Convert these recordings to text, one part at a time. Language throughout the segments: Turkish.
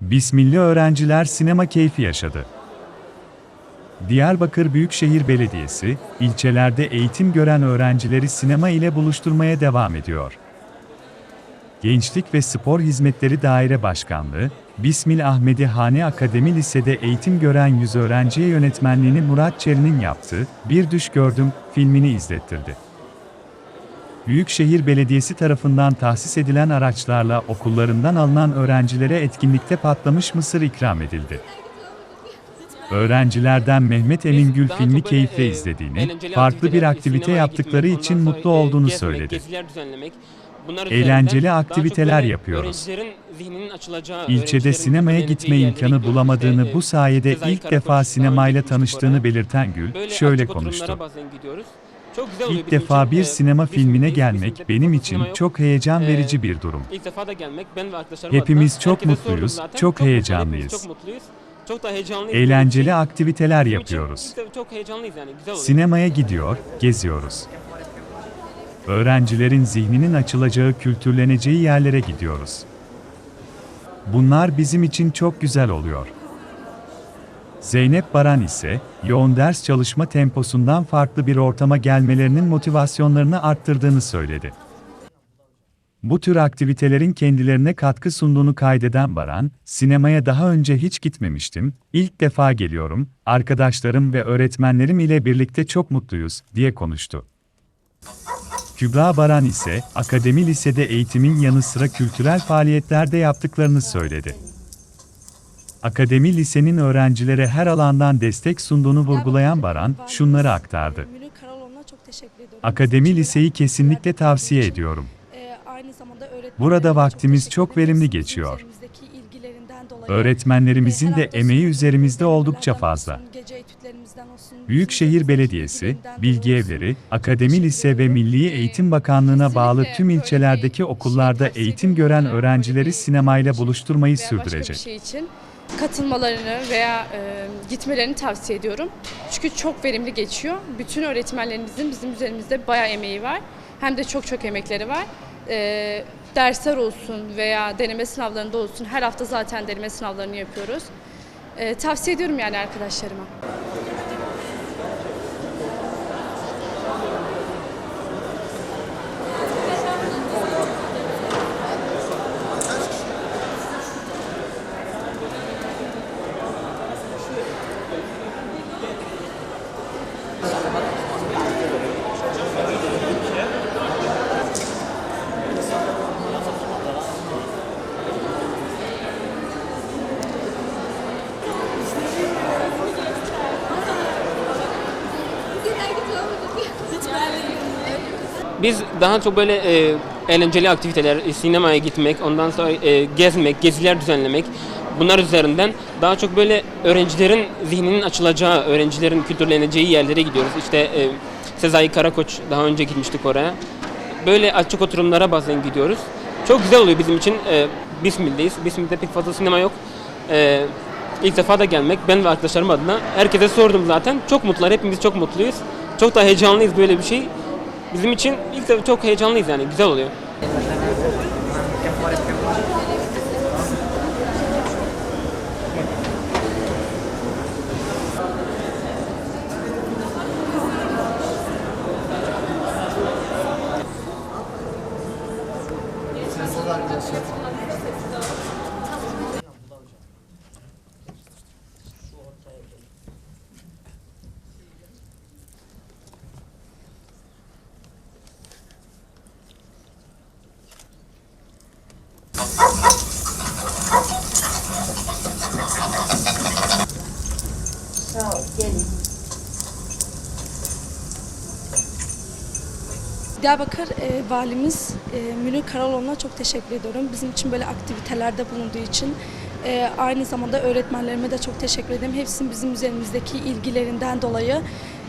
Bismilli öğrenciler sinema keyfi yaşadı. Diyarbakır Büyükşehir Belediyesi, ilçelerde eğitim gören öğrencileri sinema ile buluşturmaya devam ediyor. Gençlik ve Spor Hizmetleri Daire Başkanlığı, Bismil Ahmedi Hane Akademi Lise'de eğitim gören 100 öğrenciye yönetmenliğini Murat Çeri'nin yaptığı Bir Düş Gördüm filmini izlettirdi. Büyükşehir Belediyesi tarafından tahsis edilen araçlarla okullarından alınan öğrencilere etkinlikte patlamış mısır ikram edildi. Öğrencilerden Mehmet Emingül filmi keyifle e, izlediğini, farklı bir aktivite yaptıkları için mutlu e, olduğunu söyledi. Eğlenceli aktiviteler yapıyoruz. İlçede sinemaya gitme imkanı bulamadığını İşte, bu e, sayede ilk defa sinemayla tanıştığını belirten Gül, şöyle konuştu. Çok güzel oluyor İlk bizim defa için. bir E, sinema filmine gelmek benim için sinema yok. çok heyecan Ee, verici bir durum. İlk defa da gelmek ben ve arkadaşlarım Hepimiz adına. çok Herkese sordum mutluyuz, zaten. çok mutluyuz, heyecanlıyız. hepimiz Çok mutluyuz. Çok da heyecanlıyız. Eğlenceli aktiviteler Bizim için yapıyoruz. çok heyecanlıyız yani güzel oluyor. Sinemaya gidiyor, geziyoruz. Öğrencilerin zihninin açılacağı, kültürleneceği yerlere gidiyoruz. Bunlar bizim için çok güzel oluyor. Zeynep Baran ise, yoğun ders çalışma temposundan farklı bir ortama gelmelerinin motivasyonlarını arttırdığını söyledi. Bu tür aktivitelerin kendilerine katkı sunduğunu kaydeden Baran, sinemaya daha önce hiç gitmemiştim, ilk defa geliyorum, arkadaşlarım ve öğretmenlerim ile birlikte çok mutluyuz, diye konuştu. Kübra Baran ise, akademi lisede eğitimin yanı sıra kültürel faaliyetlerde yaptıklarını söyledi. Akademi lisenin öğrencilere her alandan destek sunduğunu vurgulayan Baran, şunları aktardı. Akademi liseyi kesinlikle tavsiye ediyorum. e, öğretmenlerimize Burada vaktimiz çok verimli geçiyor. Öğretmenlerimizin de emeği üzerimizde oldukça fazla. Büyükşehir Belediyesi, Bilgi. Evleri, Akademi Lise ve. Milli Eğitim Bakanlığı'na bağlı tüm ilçelerdeki okullarda eğitim gören öğrencileri sinemayla buluşturmayı sürdürecek. şey için katılmalarını veya e, gitmelerini tavsiye ediyorum. Çünkü çok verimli geçiyor. Bütün öğretmenlerimizin bizim üzerimizde bayağı emeği var. Hem de çok çok emekleri var. E, dersler olsun veya deneme sınavlarında olsun. Her hafta zaten deneme sınavlarını yapıyoruz. E, tavsiye ediyorum yani arkadaşlarıma. Biz daha çok böyle e, eğlenceli aktiviteler, e, sinemaya gitmek, ondan sonra e, gezmek, geziler düzenlemek bunlar üzerinden daha çok böyle öğrencilerin zihninin açılacağı, öğrencilerin kültürleneceği yerlere gidiyoruz. İşte e, Sezai Karakoç daha önce gitmiştik oraya. Böyle açık oturumlara bazen gidiyoruz. Çok güzel oluyor bizim için. E, Bismil'deyiz. Bismil'de pek fazla sinema yok. E, ilk defa da gelmek ben ve arkadaşlarım adına. Herkese sordum zaten. Çok mutlular. Hepimiz çok mutluyuz. Çok da heyecanlıyız böyle bir şey. Bizim için ilk defa çok heyecanlıyız yani. Güzel oluyor. Sağ ol, gelin. Diyarbakır e, valimiz e, Münir Karaloğlu'na çok teşekkür ediyorum. Bizim için böyle aktivitelerde bulunduğu için. E, aynı zamanda öğretmenlerime de çok teşekkür ederim. Hepsinin bizim üzerimizdeki ilgilerinden dolayı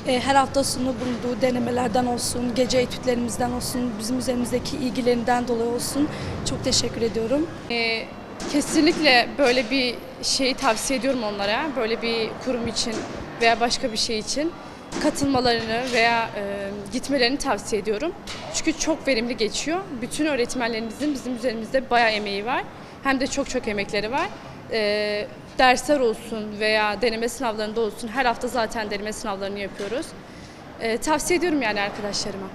her hafta sonu bulunduğu denemelerden olsun, gece etütlerimizden olsun, bizim üzerimizdeki ilgilerinden dolayı olsun. Çok teşekkür ediyorum. Ee, kesinlikle böyle bir şeyi tavsiye ediyorum onlara. Böyle bir kurum için veya başka bir şey için katılmalarını veya e, gitmelerini tavsiye ediyorum. Çünkü çok verimli geçiyor. Bütün öğretmenlerimizin bizim üzerimizde bayağı emeği var. Hem de çok çok emekleri var. E, dersler olsun veya deneme sınavlarında olsun her hafta zaten deneme sınavlarını yapıyoruz. E, tavsiye ediyorum yani arkadaşlarıma.